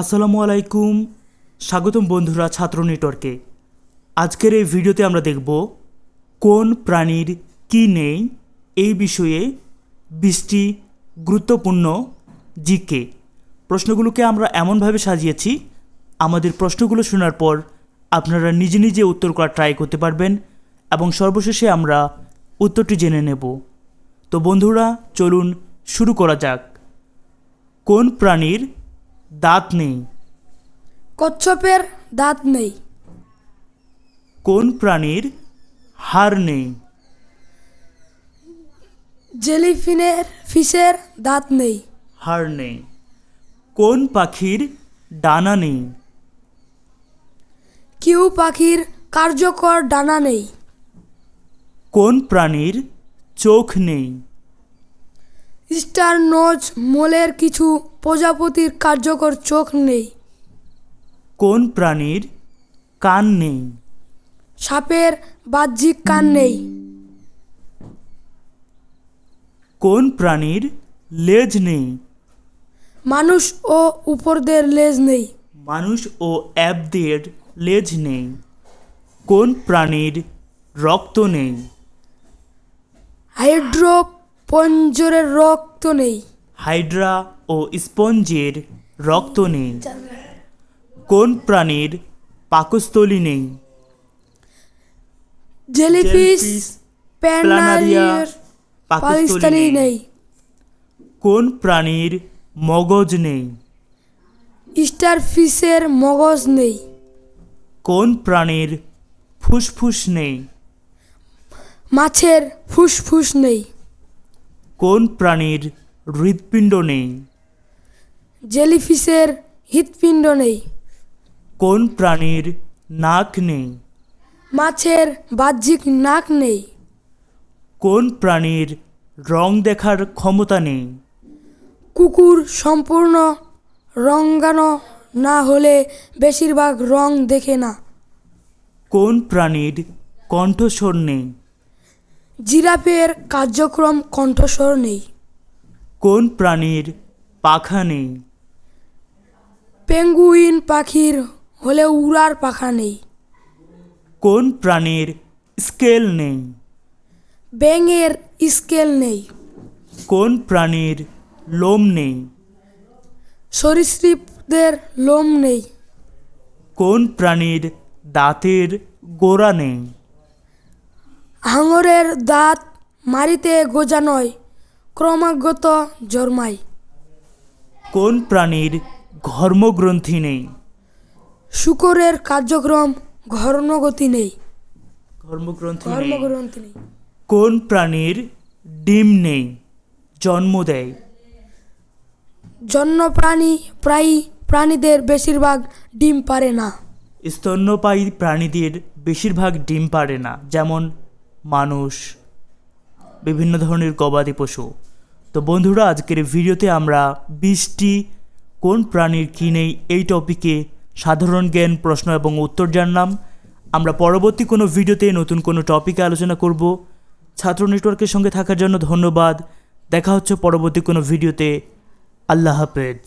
আসসালামু আলাইকুম। স্বাগতম বন্ধুরা ছাত্র নেটওয়ার্কে। আজকের এই ভিডিওতে আমরা দেখব কোন প্রাণীর কি নেই এই বিষয়ে বিশটি গুরুত্বপূর্ণ জিকে। প্রশ্নগুলোকে আমরা এমনভাবে সাজিয়েছি, আমাদের প্রশ্নগুলো শোনার পর আপনারা নিজে নিজে উত্তর করা ট্রাই করতে পারবেন এবং সর্বশেষে আমরা উত্তরটি জেনে নেব। তো বন্ধুরা, চলুন শুরু করা যাক। কোন প্রাণীর দাঁত নেই। কচ্ছপের দাঁত নেই। কোন প্রাণীর হাড় নেই? জেলিফিনের ফিশের দাঁত নেই। হাড় নেই। কোন পাখির ডানা নেই? কিউ পাখির কার্যকর ডানা নেই। কোন প্রাণীর চোখ নেই? স্টার নোজ মোলের কিছু প্রজাপতির কার্যকর চোখ নেই। কোন প্রাণীর কান নেই? সাপের বাহ্যিক কান নেই। কোন প্রাণীর লেজ নেই? মানুষ ও উপরদের লেজ নেই। মানুষ ও অ্যাবদের লেজ নেই। কোন প্রাণীর রক্ত নেই? হাইড্রো পঞ্জরের রক্ত নেই। হাইড্রা ও স্পঞ্জের রক্ত নেই। কোন প্রাণীর পাকস্থলী নেই? জেলিফিশ প্যানারিয়ার পাকিস্তানি নেই। কোন প্রাণীর মগজ নেই? স্টার ফিশের মগজ নেই। কোন প্রাণীর ফুসফুস নেই? মাছের ফুসফুস নেই। কোন প্রাণীর হৃৎপিণ্ড নেই? জেলিফিশের হৃৎপিণ্ড নেই। কোন প্রাণীর নাক নেই? মাছের বাহ্যিক নাক নেই। কোন প্রাণীর রং দেখার ক্ষমতা নেই? কুকুর সম্পূর্ণ রঙ্গানো না হলে বেশিরভাগ রং দেখে না। কোন প্রাণীর কণ্ঠস্বর নেই? জিরাফের কার্যক্রম কণ্ঠস্বর নেই। কোন প্রাণীর পাখা নেই? পেঙ্গুইন পাখির হলে উড়ার পাখা নেই। কোন প্রাণীর স্কেল নেই? ব্যাঙের স্কেল নেই। কোন প্রাণীর লোম নেই? সরীসৃপদের লোম নেই। কোন প্রাণীর দাঁতের গোড়া নেই? হাঙরের দাঁত মারিতে গোজা নয় ক্রমাগত জন্মায়। কোন প্রাণীর ঘর্মগ্রন্থি নেই? শুকরের কার্যক্রম ঘর্ণগতি নেই। ঘর্মগ্রন্থি নেই। ধর্মগ্রন্থি নেই। কোন প্রাণীর ডিম নেই? জন্ম দেয়। জন্য প্রাণী প্রায়ই প্রাণীদের বেশিরভাগ ডিম পারে না। স্তন্যপায়ী প্রাণীদের বেশিরভাগ ডিম পারে না যেমন মানুষ, বিভিন্ন ধরনের গবাদি পশু। তো বন্ধুরা, আজকের ভিডিওতে আমরা বিশটি কোন প্রাণীর কী নেই এই টপিকে সাধারণ জ্ঞান, প্রশ্ন এবং উত্তর জানলাম। আমরা পরবর্তী কোনো ভিডিওতে নতুন কোনো টপিকে আলোচনা করব। ছাত্র নেটওয়ার্কের সঙ্গে থাকার জন্য ধন্যবাদ। দেখা হচ্ছে পরবর্তী কোনো ভিডিওতে। আল্লাহ হাফেজ।